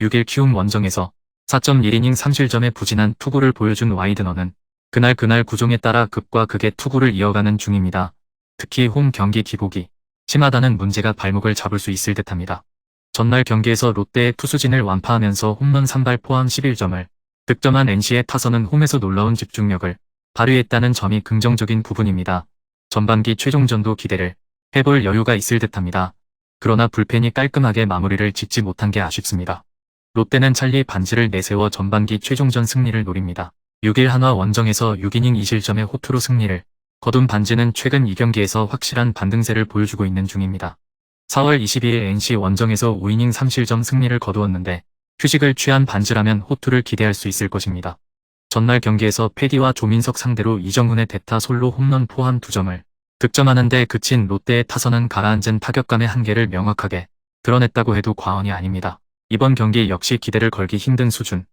6일 키움 원정에서 4.1이닝 3실점의 부진한 투구를 보여준 와이드너는 그날 그날 구종에 따라 극과 극의 투구를 이어가는 중입니다. 특히 홈 경기 기복이 심하다는 문제가 발목을 잡을 수 있을 듯합니다. 전날 경기에서 롯데의 투수진을 완파하면서 홈런 3발 포함 11점을 득점한 NC의 타선은 홈에서 놀라운 집중력을 발휘했다는 점이 긍정적인 부분입니다. 전반기 최종전도 기대를 해볼 여유가 있을 듯합니다. 그러나 불펜이 깔끔하게 마무리를 짓지 못한 게 아쉽습니다. 롯데는 찰리 반지를 내세워 전반기 최종전 승리를 노립니다. 6일 한화 원정에서 6이닝 2실점의 호투로 승리를 거둔 반지는 최근 2경기에서 확실한 반등세를 보여주고 있는 중입니다. 4월 22일 NC 원정에서 5이닝 3실점 승리를 거두었는데 휴식을 취한 반지라면 호투를 기대할 수 있을 것입니다. 전날 경기에서 패디와 조민석 상대로 이정훈의 대타 솔로 홈런 포함 2점을 득점하는데 그친 롯데의 타선은 가라앉은 타격감의 한계를 명확하게 드러냈다고 해도 과언이 아닙니다. 이번 경기 역시 기대를 걸기 힘든 수준.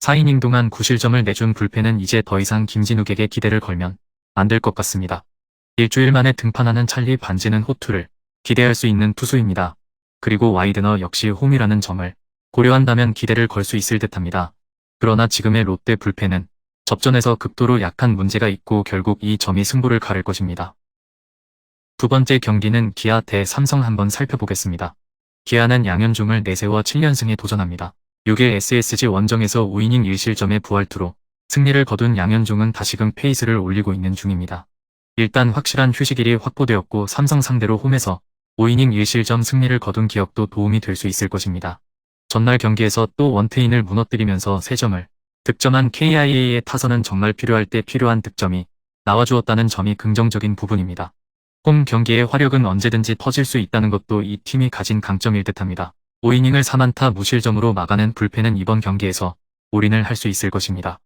4이닝 동안 9실점을 내준 불펜은 이제 더 이상 김진욱에게 기대를 걸면 안 될 것 같습니다. 일주일 만에 등판하는 찰리 반지는 호투를 기대할 수 있는 투수입니다. 그리고 와이드너 역시 홈이라는 점을 고려한다면 기대를 걸 수 있을 듯합니다. 그러나 지금의 롯데 불펜은 접전에서 극도로 약한 문제가 있고 결국 이 점이 승부를 가를 것입니다. 두 번째 경기는 기아 대 삼성 한번 살펴보겠습니다. 기아는 양현종을 내세워 7연승에 도전합니다. 6일 SSG 원정에서 5이닝 1실점의 부활투로 승리를 거둔 양현종은 다시금 페이스를 올리고 있는 중입니다. 일단 확실한 휴식일이 확보되었고 삼성 상대로 홈에서 5이닝 1실점 승리를 거둔 기억도 도움이 될 수 있을 것입니다. 전날 경기에서 또 원태인을 무너뜨리면서 3점을 득점한 KIA의 타선은 정말 필요할 때 필요한 득점이 나와주었다는 점이 긍정적인 부분입니다. 홈 경기의 화력은 언제든지 터질 수 있다는 것도 이 팀이 가진 강점일 듯합니다. 5이닝을 4만타 무실점으로 막아낸 불펜은 이번 경기에서 올인을 할 수 있을 것입니다.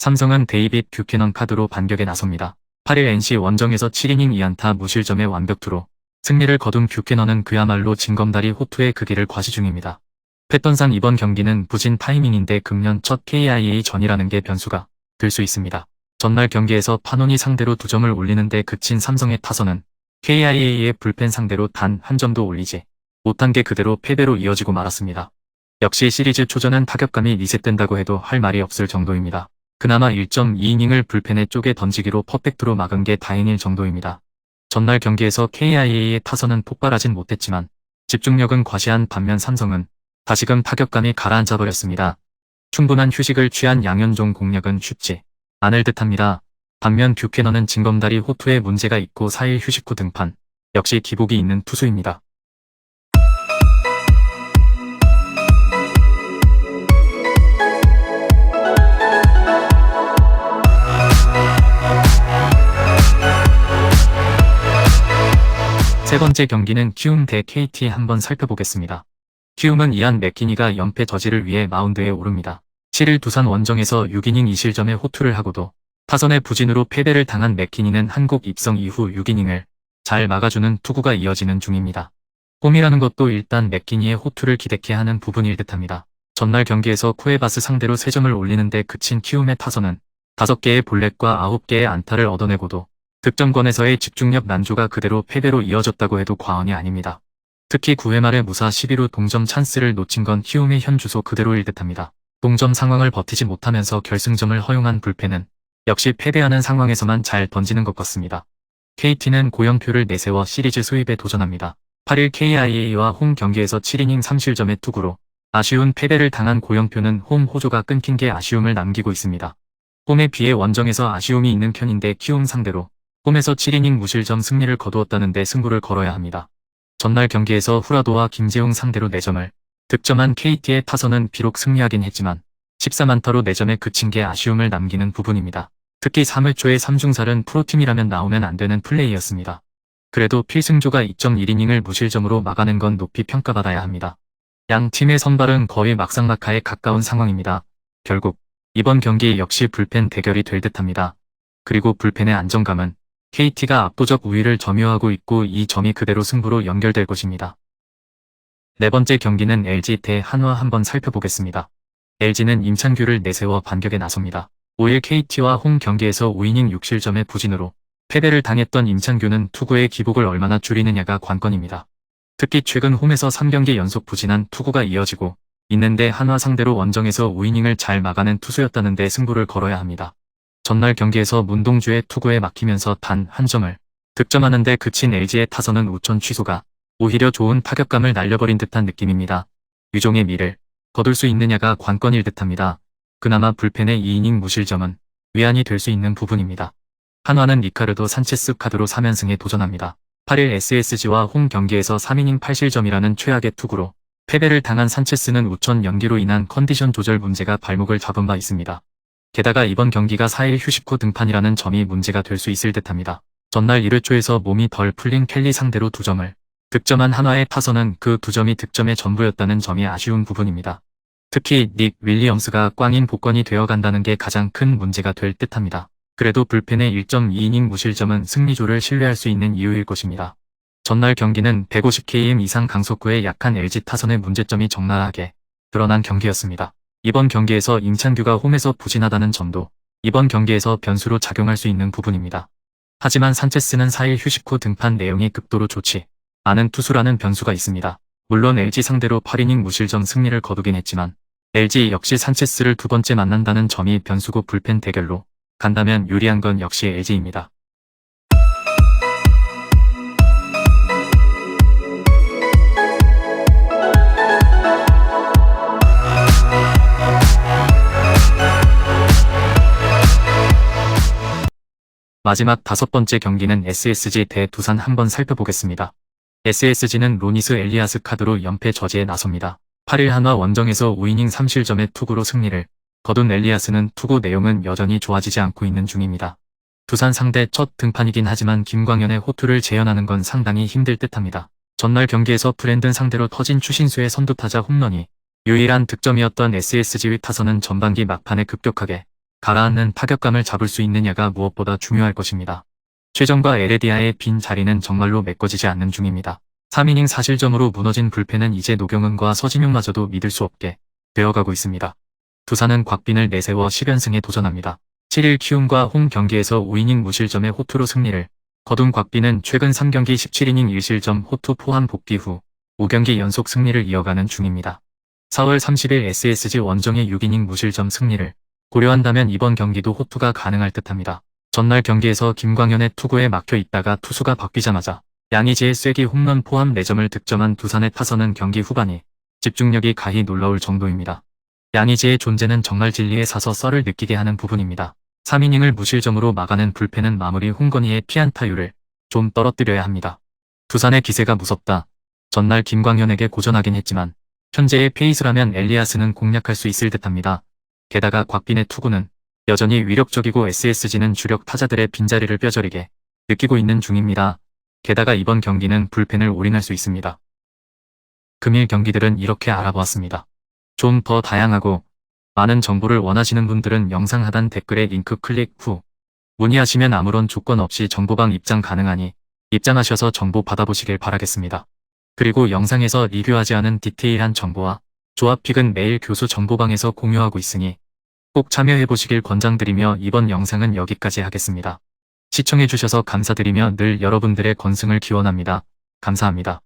삼성은 데이빗 뷰캐넌 카드로 반격에 나섭니다. 8일 NC 원정에서 7이닝 2안타 무실점의 완벽투로 승리를 거둔 뷰캐넌은 그야말로 징검다리 호투의 그 길을 과시 중입니다. 패턴상 이번 경기는 부진 타이밍인데 금년 첫 KIA 전이라는 게 변수가 될 수 있습니다. 전날 경기에서 파논이 상대로 두 점을 올리는데 그친 삼성의 타선은 KIA의 불펜 상대로 단 한 점도 올리지 못한 게 그대로 패배로 이어지고 말았습니다. 역시 시리즈 초전은 타격감이 리셋된다고 해도 할 말이 없을 정도입니다. 그나마 1.2이닝을 불펜에 쪼개 던지기로 퍼펙트로 막은 게 다행일 정도입니다. 전날 경기에서 KIA의 타선은 폭발하진 못했지만 집중력은 과시한 반면 삼성은 다시금 타격감이 가라앉아 버렸습니다. 충분한 휴식을 취한 양현종 공략은 쉽지 않을 듯합니다. 반면 뷰캐너는 징검다리 호투에 문제가 있고 4일 휴식 후 등판, 역시 기복이 있는 투수입니다. 세 번째 경기는 키움 대 KT 한번 살펴보겠습니다. 키움은 이안 맥키니가 연패 저지를 위해 마운드에 오릅니다. 7일 두산 원정에서 6이닝 2실점의 호투를 하고도 타선의 부진으로 패배를 당한 맥키니는 한국 입성 이후 6이닝을 잘 막아주는 투구가 이어지는 중입니다. 홈이라는 것도 일단 맥키니의 호투를 기대케 하는 부분일 듯합니다. 전날 경기에서 쿠에바스 상대로 3점을 올리는데 그친 키움의 타선은 5개의 볼넷과 9개의 안타를 얻어내고도 득점권에서의 집중력 난조가 그대로 패배로 이어졌다고 해도 과언이 아닙니다. 특히 9회 말에 무사 11루 동점 찬스를 놓친 건 키움의 현 주소 그대로일 듯합니다. 동점 상황을 버티지 못하면서 결승점을 허용한 불펜은 역시 패배하는 상황에서만 잘 던지는 것 같습니다. KT는 고영표를 내세워 시리즈 수입에 도전합니다. 8일 KIA와 홈 경기에서 7이닝 3실점의 투구로 아쉬운 패배를 당한 고영표는 홈 호조가 끊긴 게 아쉬움을 남기고 있습니다. 홈에 비해 원정에서 아쉬움이 있는 편인데 키움 상대로 홈에서 7이닝 무실점 승리를 거두었다는데 승부를 걸어야 합니다. 전날 경기에서 후라도와 김재웅 상대로 4점을 득점한 KT의 타선은 비록 승리하긴 했지만 14만타로 4점에 그친 게 아쉬움을 남기는 부분입니다. 특히 3회 초에 3중살은 프로팀이라면 나오면 안 되는 플레이였습니다. 그래도 필승조가 2.1이닝을 무실점으로 막아낸 건 높이 평가받아야 합니다. 양 팀의 선발은 거의 막상막하에 가까운 상황입니다. 결국 이번 경기 역시 불펜 대결이 될 듯합니다. 그리고 불펜의 안정감은 KT가 압도적 우위를 점유하고 있고 이 점이 그대로 승부로 연결될 것입니다. 네 번째 경기는 LG 대 한화 한번 살펴보겠습니다. LG는 임찬규를 내세워 반격에 나섭니다. 5일 KT와 홈 경기에서 5이닝 6실점의 부진으로 패배를 당했던 임찬규는 투구의 기복을 얼마나 줄이느냐가 관건입니다. 특히 최근 홈에서 3경기 연속 부진한 투구가 이어지고 있는데 한화 상대로 원정에서 5이닝을 잘 막아낸 투수였다는데 승부를 걸어야 합니다. 전날 경기에서 문동주의 투구에 막히면서 단 한 점을 득점하는데 그친 LG의 타선은 우천 취소가 오히려 좋은 타격감을 날려버린 듯한 느낌입니다. 유종의 미를 거둘 수 있느냐가 관건일 듯합니다. 그나마 불펜의 2이닝 무실점은 위안이 될 수 있는 부분입니다. 한화는 리카르도 산체스 카드로 3연승에 도전합니다. 8일 SSG와 홈 경기에서 3이닝 8실점이라는 최악의 투구로 패배를 당한 산체스는 우천 연기로 인한 컨디션 조절 문제가 발목을 잡은 바 있습니다. 게다가 이번 경기가 4일 휴식 후 등판이라는 점이 문제가 될 수 있을 듯합니다. 전날 1회초에서 몸이 덜 풀린 켈리 상대로 2점을 득점한 한화의 타선은 그 2점이 득점의 전부였다는 점이 아쉬운 부분입니다. 특히 닉 윌리엄스가 꽝인 복권이 되어간다는 게 가장 큰 문제가 될 듯합니다. 그래도 불펜의 1.2이닝 무실점은 승리조를 신뢰할 수 있는 이유일 것입니다. 전날 경기는 150km 이상 강속구의 약한 LG 타선의 문제점이 적나라하게 드러난 경기였습니다. 이번 경기에서 임찬규가 홈에서 부진하다는 점도 이번 경기에서 변수로 작용할 수 있는 부분입니다. 하지만 산체스는 4일 휴식 후 등판 내용이 극도로 좋지 않은 투수라는 변수가 있습니다. 물론 LG 상대로 8이닝 무실점 승리를 거두긴 했지만 LG 역시 산체스를 두 번째 만난다는 점이 변수고 불펜 대결로 간다면 유리한 건 역시 LG입니다. 마지막 다섯 번째 경기는 SSG 대 두산 한번 살펴보겠습니다. SSG는 로니스 엘리아스 카드로 연패 저지에 나섭니다. 8일 한화 원정에서 5이닝 3실점의 투구로 승리를 거둔 엘리아스는 투구 내용은 여전히 좋아지지 않고 있는 중입니다. 두산 상대 첫 등판이긴 하지만 김광현의 호투를 재현하는 건 상당히 힘들 듯합니다. 전날 경기에서 브랜든 상대로 터진 추신수의 선두타자 홈런이 유일한 득점이었던 SSG의 타선은 전반기 막판에 급격하게 가라앉는 타격감을 잡을 수 있느냐가 무엇보다 중요할 것입니다. 최정과 에레디아의 빈 자리는 정말로 메꿔지지 않는 중입니다. 3이닝 사실점으로 무너진 불펜은 이제 노경은과 서진용마저도 믿을 수 없게 되어가고 있습니다. 두산은 곽빈을 내세워 10연승에 도전합니다. 7일 키움과 홈 경기에서 5이닝 무실점의 호투로 승리를 거둔 곽빈은 최근 3경기 17이닝 1실점 호투 포함 복귀 후 5경기 연속 승리를 이어가는 중입니다. 4월 30일 SSG 원정의 6이닝 무실점 승리를 고려한다면 이번 경기도 호투가 가능할 듯합니다. 전날 경기에서 김광현의 투구에 막혀 있다가 투수가 바뀌자마자 양의지의 쐐기 홈런 포함 4점을 득점한 두산의 타선은 경기 후반이 집중력이 가히 놀라울 정도입니다. 양의지의 존재는 정말 진리에 사서 썰을 느끼게 하는 부분입니다. 3이닝을 무실점으로 막아낸 불펜은 마무리 홍건희의 피안타율을 좀 떨어뜨려야 합니다. 두산의 기세가 무섭다. 전날 김광현에게 고전하긴 했지만 현재의 페이스라면 엘리아스는 공략할 수 있을 듯합니다. 게다가 곽빈의 투구는 여전히 위력적이고 SSG는 주력 타자들의 빈자리를 뼈저리게 느끼고 있는 중입니다. 게다가 이번 경기는 불펜을 올인할 수 있습니다. 금일 경기들은 이렇게 알아보았습니다. 좀 더 다양하고 많은 정보를 원하시는 분들은 영상 하단 댓글에 링크 클릭 후 문의하시면 아무런 조건 없이 정보방 입장 가능하니 입장하셔서 정보 받아보시길 바라겠습니다. 그리고 영상에서 리뷰하지 않은 디테일한 정보와 조합픽은 매일 교수 정보방에서 공유하고 있으니 꼭 참여해보시길 권장드리며 이번 영상은 여기까지 하겠습니다. 시청해주셔서 감사드리며 늘 여러분들의 건승을 기원합니다. 감사합니다.